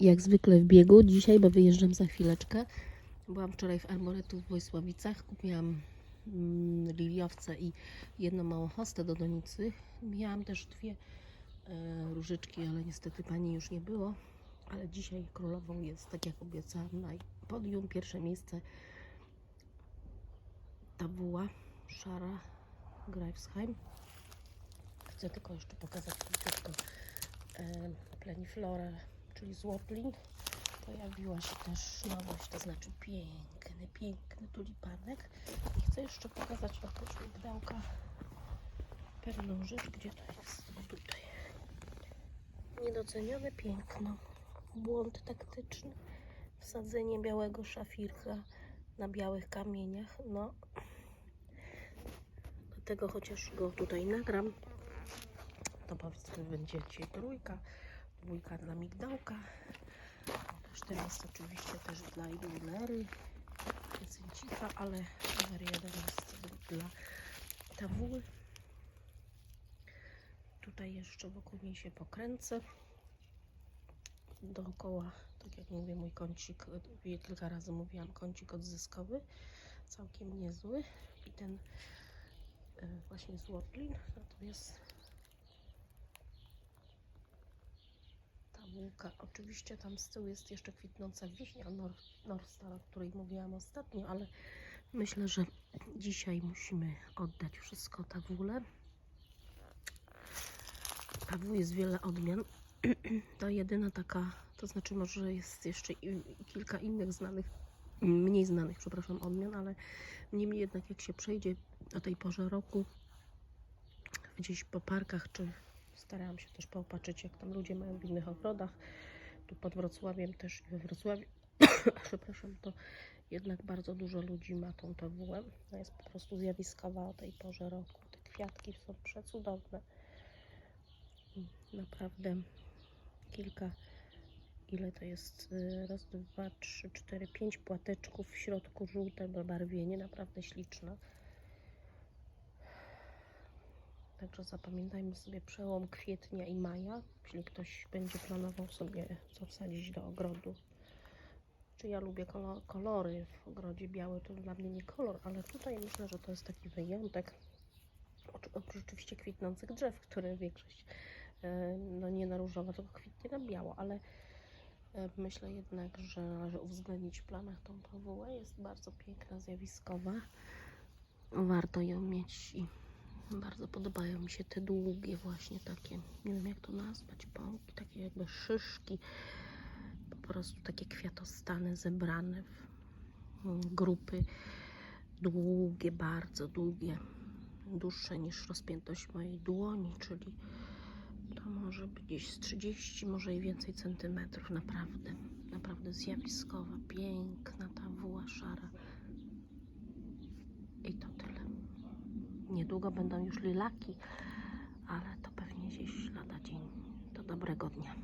jak zwykle w biegu dzisiaj, bo wyjeżdżam za chwileczkę. Byłam wczoraj w Arboretu w Wojsławicach, kupiłam mm, liliowce i jedną małą hostę do donicy. Miałam też dwie e, różyczki, ale niestety pani już nie było. Ale dzisiaj królową jest, tak jak obiecałam, na podium. Pierwsze miejsce ta buła szara Greifsheim. Chcę tylko jeszcze pokazać króciutko e, pleniflorę, czyli złotlin. Pojawiła się też nowość, to znaczy piękny, piękny tulipanek. I chcę jeszcze pokazać oprócz migdałka pewną rzecz, gdzie to jest. O, tutaj. Niedocenione piękno. Błąd taktyczny. Wsadzenie białego szafirka na białych kamieniach. No, dlatego chociaż go tutaj nagram, to powiedzmy będzie dzisiaj trójka, dla migdałka. Cztery jest oczywiście też dla Ilunery, Cyncika, ale numer jeden jest dla Tawuły. Tutaj jeszcze wokół niej się pokręcę. Dookoła, tak jak mówię, mój kącik, kilka razy mówiłam, kącik odzyskowy, całkiem niezły. I ten e, właśnie złotlin, natomiast oczywiście tam z tyłu jest jeszcze kwitnąca wiśnia Nor Norstar, o której mówiłam ostatnio, ale myślę, że dzisiaj musimy oddać wszystko tawule. Tawu jest wiele odmian. To jedyna taka, to znaczy może jest jeszcze kilka innych znanych, mniej znanych, przepraszam, odmian, ale niemniej jednak jak się przejdzie o tej porze roku gdzieś po parkach, czy starałam się też popatrzeć, jak tam ludzie mają w innych ogrodach, tu pod Wrocławiem też i we Wrocławiu, przepraszam, to jednak bardzo dużo ludzi ma tą tawułę. Ona jest po prostu zjawiskowa o tej porze roku. Te kwiatki są przecudowne. Naprawdę kilka, ile to jest? y, Raz, dwa, trzy, cztery, pięć płateczków, w środku żółte barwienie, naprawdę śliczne. Także zapamiętajmy sobie przełom kwietnia i maja, jeśli ktoś będzie planował sobie co wsadzić do ogrodu. Czy ja lubię kolo- kolory w ogrodzie biały, to dla mnie nie kolor, ale tutaj myślę, że to jest taki wyjątek. Oprócz oczywiście kwitnących drzew, które większość e, no nie na różowo, tylko kwitnie na biało, ale e, myślę jednak, że należy uwzględnić w planach tą pawułę. Jest bardzo piękna, zjawiskowa. Warto ją mieć i bardzo podobają mi się te długie właśnie takie, nie wiem jak to nazwać, pąki, takie jakby szyszki, po prostu takie kwiatostany zebrane w mm, grupy długie, bardzo długie, dłuższe niż rozpiętość mojej dłoni, czyli to może być gdzieś z 30, może i więcej centymetrów, naprawdę, naprawdę zjawiskowa, piękna ta wuła szara. I to tyle. Niedługo będą już lilaki, ale to pewnie gdzieś lada dzień. Do dobrego dnia.